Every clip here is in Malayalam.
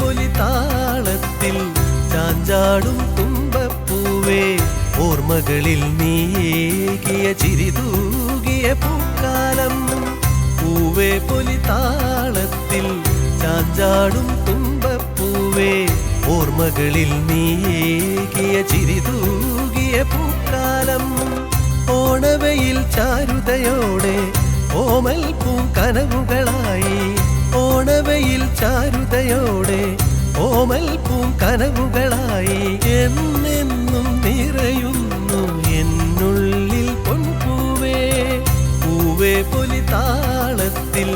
താളത്തിൽ ചാഞ്ചാടും തുമ്പപ്പൂവേ. ഓർമ്മകളിൽ നീകിയ ചിരിതൂകിയ പൂക്കാലം. പൂവേ പൊലി താളത്തിൽ ചാഞ്ചാടും തുമ്പപ്പൂവേ. ഓർമ്മകളിൽ നീകിയ ചിരിതൂകിയ പൂക്കാലം. ഓണവയിൽ ചാരുതയോടെ ഓമൽ പൂങ്കനവുകളായി ഓണവയിൽ ചാരുതയോടെ ഓമൽ പൂങ്കനവുകളായി എന്നെന്നും നിറയുന്നു. എന്നുള്ളിൽ പൊൻപൂവേ പൂവേ പൊലി താളത്തിൽ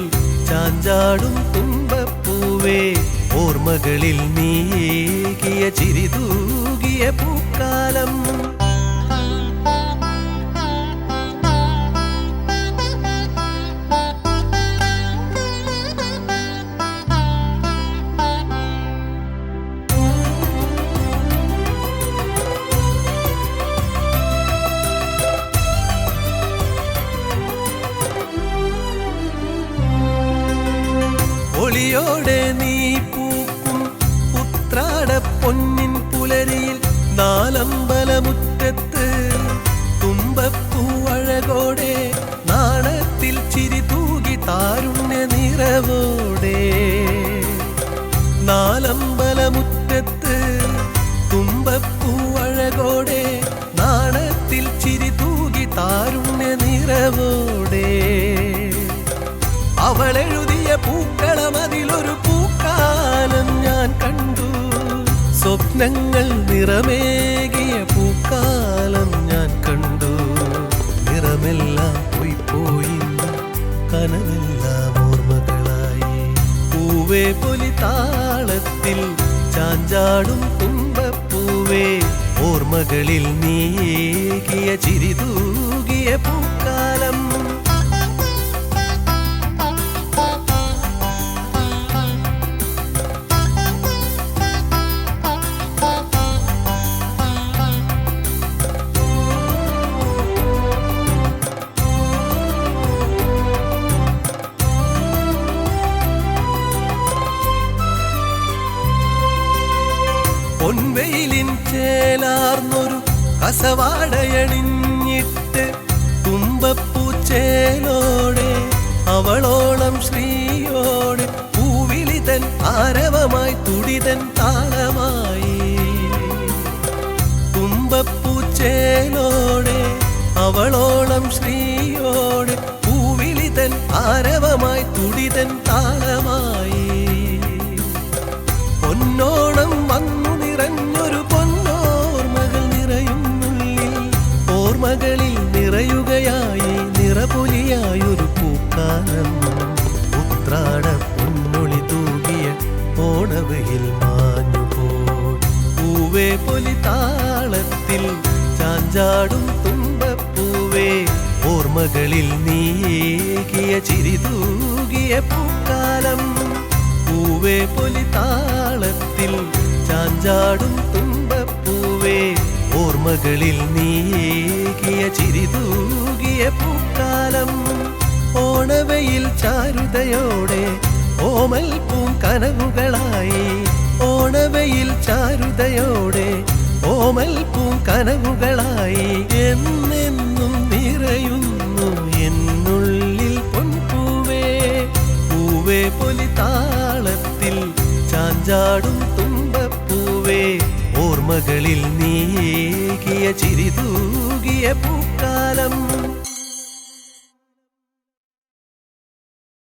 ചാഞ്ചാടും തുമ്പപ്പൂവേ ഓർമ്മകളിൽ നീകിയ ചിരി തൂകിയ പൂക്കാലം ഒളിയോടെ നീ പൂക്കും. ഉത്രാട പൊന്നിൻ പുലരിയിൽ നാലമ്പലമുറ്റത്ത് തുമ്പപ്പൂവഴകോടെ നാണത്തിൽ ചിരി തൂകി താരുണ്യ നിറവോടെ. നാലമ്പലമുറ്റത്ത് തുമ്പപ്പൂവഴകോടെ നാണത്തിൽ ചിരി തൂകി താരുണ്യ നിറവോടെ. അവളെഴുതിയ സ്വപ്നങ്ങൾ നിറമേകിയ പൂക്കാലം ഞാൻ കണ്ടു. നിറമെല്ലാം പോയി പോയി കനവെല്ലാം ഓർമ്മകളായി. പൂവേ പൊലി താളത്തിൽ ചാഞ്ചാടും തുമ്പപ്പൂവേ ഓർമ്മകളിൽ നീകിയ ചിരി പൊൻവെയിലിൻ ചേലാർന്നൊരു കസവാടയണിഞ്ഞിട്ട് തുമ്പപ്പൂച്ചേലോടെ അവളോളം ശ്രീയോടെ പൂവിളിതൻ ആരവമായി തുടിതൻ താളമായി. തുമ്പപ്പൂച്ചേലോടെ അവളോളം ശ്രീയോടെ പൂവിളിതൻ ആരവമായി തുടിതൻ താളമായി. ചാഞ്ചാടും തുമ്പപ്പൂവേ. ഓർമ്മകളിൽ നീകിയ ചിരി തൂകിയ പൂക്കാലം. പൂവേ പൊലി താളത്തിൽ ചാഞ്ചാടും തുമ്പപ്പൂവേ. ഓർമ്മകളിൽ നീകിയ ചിരി തൂകിയ പൂക്കാലം. ഓണവയിൽ ചാരുതയോടെ ഓമൽ പൂങ്കനവുകളായി ഓണവയിൽ ചാരുതയോടെ ഓമൽ പൂങ്കനവുകളായി എന്നെന്നും നിറയുന്നു. എന്നുള്ളിൽ പൊൻപൂവേ പൂവേ പൊലി താളത്തിൽ ചാഞ്ചാടും തുമ്പപ്പൂവേ. ഓർമ്മകളിൽ നീകിയ ചിരി തൂകിയ പൂക്കാലം.